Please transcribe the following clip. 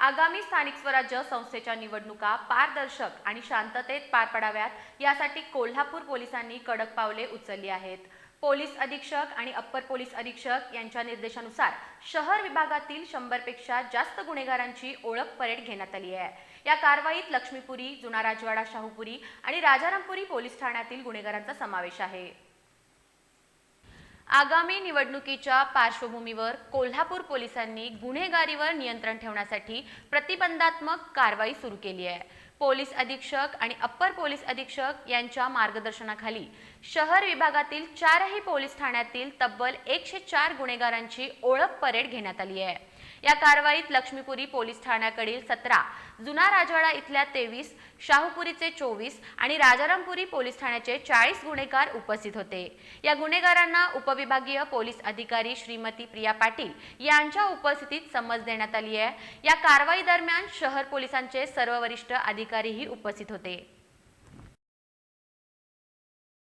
आगामी स्थानिक स्वराज्य संस्थेच्या निवडणुका पारदर्शक आणि शांततेत पार पडाव्यात यासाठी कोल्हापूर पोलिसांनी कडक पावले उचलली आहेत. पोलीस अधीक्षक आणि अप्पर पोलीस अधीक्षक यांच्या निर्देशानुसार शहर विभागातील शंभरपेक्षा जास्त गुन्हेगारांची ओळख परेड घेण्यात आली आहे. या कारवाईत लक्ष्मीपुरी जुना राजवाडा शाहूपुरी आणि राजारामपुरी पोलीस ठाण्यातील गुन्हेगारांचा समावेश आहे. आगामी निवडणुकीच्या पार्श्वभूमीवर कोल्हापूर पोलिसांनी गुन्हेगारीवर नियंत्रण ठेवण्यासाठी प्रतिबंधात्मक कारवाई सुरू केली आहे. पोलीस अधीक्षक आणि अप्पर पोलीस अधीक्षक यांच्या मार्गदर्शनाखाली शहर विभागातील चारही पोलीस ठाण्यातील तब्बल एकशे चार गुन्हेगारांची ओळख परेड घेण्यात आली आहे. या कारवाईत लक्ष्मीपुरी पोलीस ठाण्याकडील सतरा जुना राजवाडा इथल्या तेवीस शाहूपुरीचे चोवीस आणि राजारामपुरी पोलीस ठाण्याचे चाळीस गुन्हेगार उपस्थित होते. या गुन्हेगारांना उपविभागीय पोलीस अधिकारी श्रीमती प्रिया पाटील यांच्या उपस्थितीत समज देण्यात आली आहे. या कारवाई दरम्यान शहर पोलिसांचे सर्व वरिष्ठ अधिकारीही उपस्थित होते.